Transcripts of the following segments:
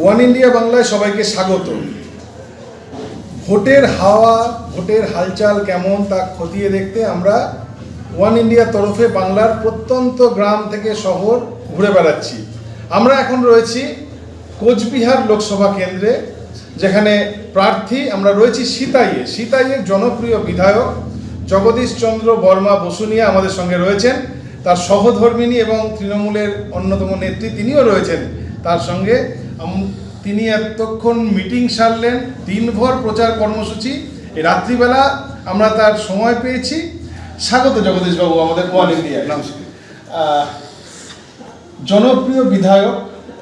One India বাংলায় সবাইকে স্বাগত। ভোটের হাওয়া, ভোটের হালচাল কেমন তা খতিয়ে দেখতে আমরা ওয়ান ইন্ডিয়ার তরফে বাংলার প্রত্যন্ত গ্রাম থেকে শহর ঘুরে বেড়াচ্ছি। আমরা এখন রয়েছি কোচবিহার লোকসভা কেন্দ্রে, যেখানে প্রার্থী আমরা রয়েছি সীতাইয়ে। সীতাইয়ের জনপ্রিয় বিধায়ক জগদীশ চন্দ্র বর্মা বসুনিয়া আমাদের সঙ্গে রয়েছেন। তার সহধর্মিনী এবং তৃণমূলের অন্যতম নেত্রী তিনিও রয়েছেন। তার সঙ্গে তিনি এতক্ষণ মিটিং সারলেন দিনভর প্রচার কর্মসূচি। রাত্রিবেলা আমরা তার সময় পেয়েছি। স্বাগত জগদীশবাবু আমাদের ওয়ান ইন্ডিয়া। নমস্কার। আহ, জনপ্রিয় বিধায়ক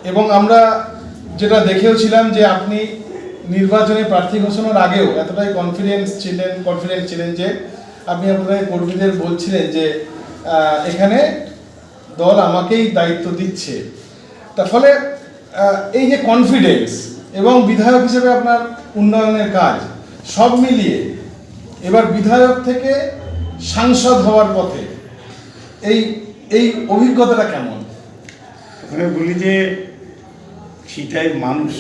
এবং আমরা যেটা দেখেওছিলাম যে আপনি নির্বাচনে প্রার্থী ঘোষণার আগেও এতটাই কনফিডেন্স ছিলেন কনফিডেন্ট ছিলেন যে আপনি আপনাদের কর্মীদের বলছিলেন যে এখানে দল আমাকেই দায়িত্ব দিচ্ছে। তার ফলে এই যে কনফিডেন্স এবং বিধায়ক হিসেবে আপনার উন্নয়নের কাজ, সব মিলিয়ে এবার বিধায়ক থেকে সাংসদ হওয়ার পথে এই এই অভিজ্ঞতাটা কেমন? ওখানে বলি যে, সেটাই মানুষ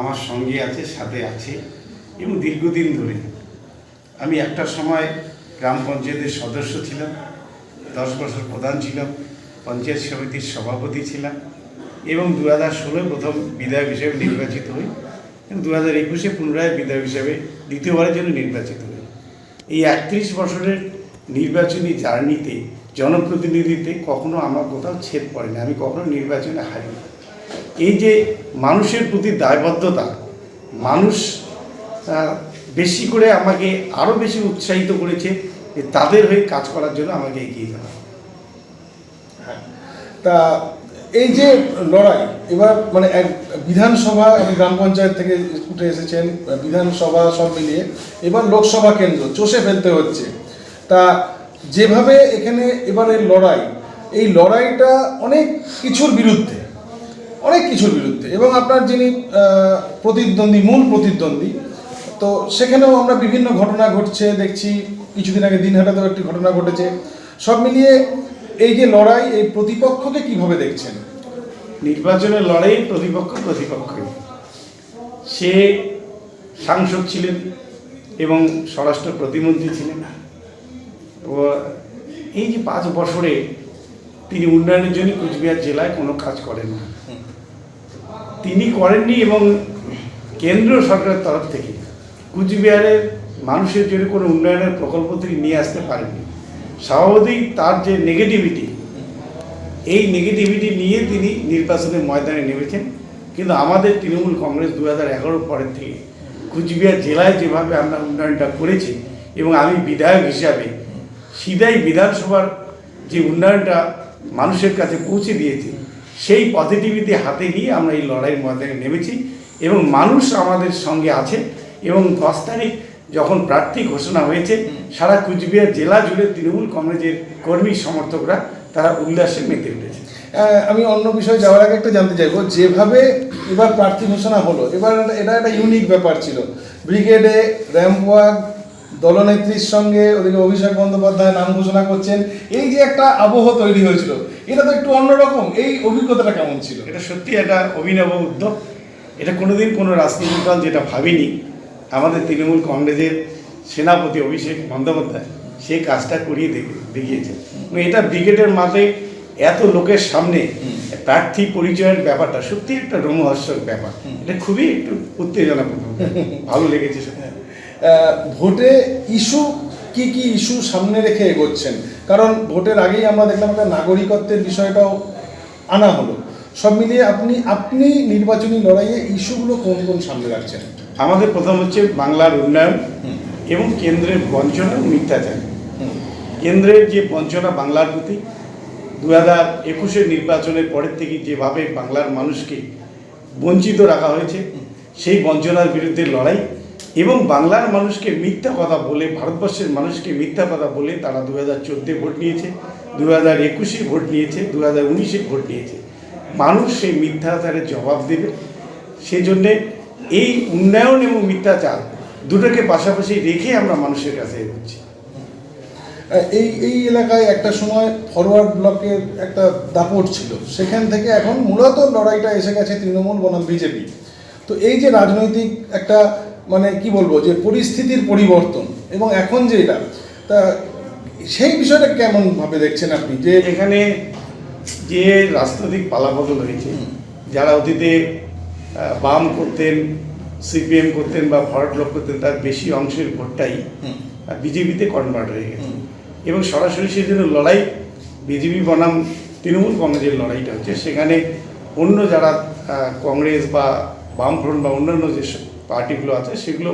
আমার সঙ্গে আছে, সাথে আছে, এবং দীর্ঘদিন ধরে। আমি একটা সময় গ্রাম পঞ্চায়েতের সদস্য ছিলাম, দশ বছর প্রধান ছিলাম, পঞ্চায়েত সমিতির সভাপতি ছিলাম। এবং দু হাজার ষোলোয় প্রথম বিধায়ক হিসেবে নির্বাচিত হই। এবং দু হাজার একুশে পুনরায় বিধায়ক হিসেবে দ্বিতীয়বারের জন্য নির্বাচিত হই। এই একত্রিশ বছরের নির্বাচনী জার্নিতে, জনপ্রতিনিধিতে কখনো আমার কোথাও ছেদ পড়েনি আমি কখনো নির্বাচনে হারিনি এই যে মানুষের প্রতি দায়বদ্ধতা, মানুষ বেশি করে আমাকে আরও বেশি উৎসাহিত করেছে যে তাদের হয়ে কাজ করার জন্য আমাকে এগিয়ে যাওয়া। হ্যাঁ। তা এই যে লড়াই, এবার মানে এক বিধানসভা আমি গ্রাম পঞ্চায়েত থেকে উঠে এসেছেন, বিধানসভা সব মিলিয়ে, এবার লোকসভা কেন্দ্র, চষে ফেলতে হচ্ছে। তা যেভাবে এখানে এবারের লড়াই, এই লড়াইটা অনেক কিছুর বিরুদ্ধে, অনেক কিছুর বিরুদ্ধে, এবং আপনার যিনি প্রতিদ্বন্দ্বী, মূল প্রতিদ্বন্দ্বী, তো সেখানেও আমরা বিভিন্ন ঘটনা ঘটছে, দেখছি, কিছুদিন আগে দিনহাটাতেও একটি ঘটনা ঘটেছে। সব মিলিয়ে এই যে লড়াই, এই প্রতিপক্ষকে কীভাবে দেখছেন? নির্বাচনের লড়াই প্রতিপক্ষ প্রতিপক্ষই। সে সাংসদ ছিলেন এবং স্বরাষ্ট্র প্রতিমন্ত্রী ছিলেন। এই যে পাঁচ বছরে তিনি উন্নয়নের জন্য কুচবিহার জেলায় কোনো কাজ করেন না। তিনি করেননি এবং কেন্দ্র সরকারের তরফ থেকে কুচবিহারের মানুষের জন্য কোনো উন্নয়নের প্রকল্প তিনি নিয়ে আসতে পারেননি। স্বাভাবিক তার যে নেগেটিভিটি এই নেগেটিভিটি নিয়ে তিনি নির্বাচনের ময়দানে নেমেছেন। কিন্তু আমাদের তৃণমূল কংগ্রেস দু হাজার এগারোর পরের থেকে কুচবিহার জেলায় যেভাবে আমরা উন্নয়নটা করেছি এবং আমি বিধায়ক হিসাবে সিধাই বিধানসভার যে উন্নয়নটা মানুষের কাছে পৌঁছে দিয়েছি, সেই পজিটিভিটি হাতে নিয়ে আমরা এই লড়াইয়ের ময়দানে নেমেছি এবং মানুষ আমাদের সঙ্গে আছে এবং দশ তারিখ যখন প্রার্থী ঘোষণা হয়েছে সারা কুচবিহার জেলা জুড়ে তৃণমূল কংগ্রেসের কর্মী সমর্থকরা তারা উল্লাসে মেতে উঠেছে। আমি অন্য বিষয়ে যাওয়ার আগে একটা জানতে চাইব যেভাবে এবার প্রার্থী ঘোষণা হলো এবার এটা- একটা ইউনিক ব্যাপার ছিল। ব্রিগেডে র্যাম্প ওয়াক দলনেত্রীর সঙ্গে ওদিকে অভিষেক বন্দ্যোপাধ্যায় নাম ঘোষণা করছেন এই যে একটা আবহ তৈরি হয়েছিল এটা তো একটু অন্যরকম এই অভিজ্ঞতাটা কেমন ছিল? এটা সত্যি একটা অভিনব উদ্যোগ। এটা কোনোদিন কোনো রাজনৈতিক দল যেটা ভাবেনি আমাদের তৃণমূল কংগ্রেসের সেনাপতি অভিষেক বন্দ্যোপাধ্যায় সে কাজটা করিয়ে দেখে দেখিয়েছে। এটা ব্রিগেডের মাঠে এত লোকের সামনে প্রার্থী পরিচয়ের ব্যাপারটা সত্যি একটা রোমহর্ষক ব্যাপার। এটা খুবই একটু উত্তেজনাপূর্ণ। ভালো লেগেছে সত্যি। ভোটে ইস্যু কি কি ইস্যু সামনে রেখে এগোচ্ছেন? কারণ ভোটের আগেই আমরা দেখলাম একটা নাগরিকত্বের বিষয়টাও আনা হলো। সব মিলিয়ে আপনি আপনি নির্বাচনী লড়াইয়ে ইস্যুগুলো কোন কোন সামনে রাখছেন? আমাদের প্রথম হচ্ছে বাংলার উন্নয়ন এবং কেন্দ্রের বঞ্চনা মিথ্যাচার। কেন্দ্রের যে বঞ্চনা বাংলার প্রতি দু হাজার একুশের নির্বাচনের পরের থেকে যেভাবে বাংলার মানুষকে বঞ্চিত রাখা হয়েছে, সেই বঞ্চনার বিরুদ্ধে লড়াই এবং বাংলার মানুষকে মিথ্যা কথা বলে, ভারতবর্ষের মানুষকে মিথ্যা কথা বলে তারা দু হাজার চোদ্দে ভোট নিয়েছে দু হাজার একুশে ভোট নিয়েছে দু হাজার উনিশে ভোট নিয়েছে। মানুষ সেই মিথ্যাচারের জবাব দেবে। সেজন্যে এই উন্নয়ন এবং মিথ্যাচার দুটোকে পাশাপাশি রেখে আমরা মানুষের কাছে এগোচ্ছি। এই এই এলাকায় একটা সময় ফরওয়ার্ড ব্লকের একটা দাপট ছিল। সেখান থেকে এখন মূলত লড়াইটা এসে গেছে তৃণমূল বনাম বিজেপি। তো এই যে রাজনৈতিক একটা মানে কি বলব যে পরিস্থিতির পরিবর্তন এবং এখন যে এটা তা সেই বিষয়টা কেমন ভাবে দেখছেন আপনি? যে এখানে যে রাজনৈতিক পালাবদল হয়েছে যারা অতীতে বাম করতেন সিপিএম করতেন বা ভরাট লোক করতেন তার বেশি অংশের ভোটটাই বিজেপিতে কনভার্ট হয়ে গেছে। এবং সরাসরি সেই জন্য লড়াই বিজেপি বনাম তৃণমূল কংগ্রেসের লড়াইটা হচ্ছে। সেখানে অন্য যারা কংগ্রেস বা বামফ্রন্ট বা অন্যান্য যে পার্টিগুলো আছে সেগুলো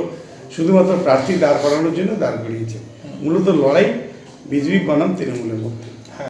শুধুমাত্র প্রার্থী দাঁড় করানোর জন্য দাঁড় করিয়েছে। মূলত লড়াই বিজেপি বনাম তৃণমূলের মধ্যে।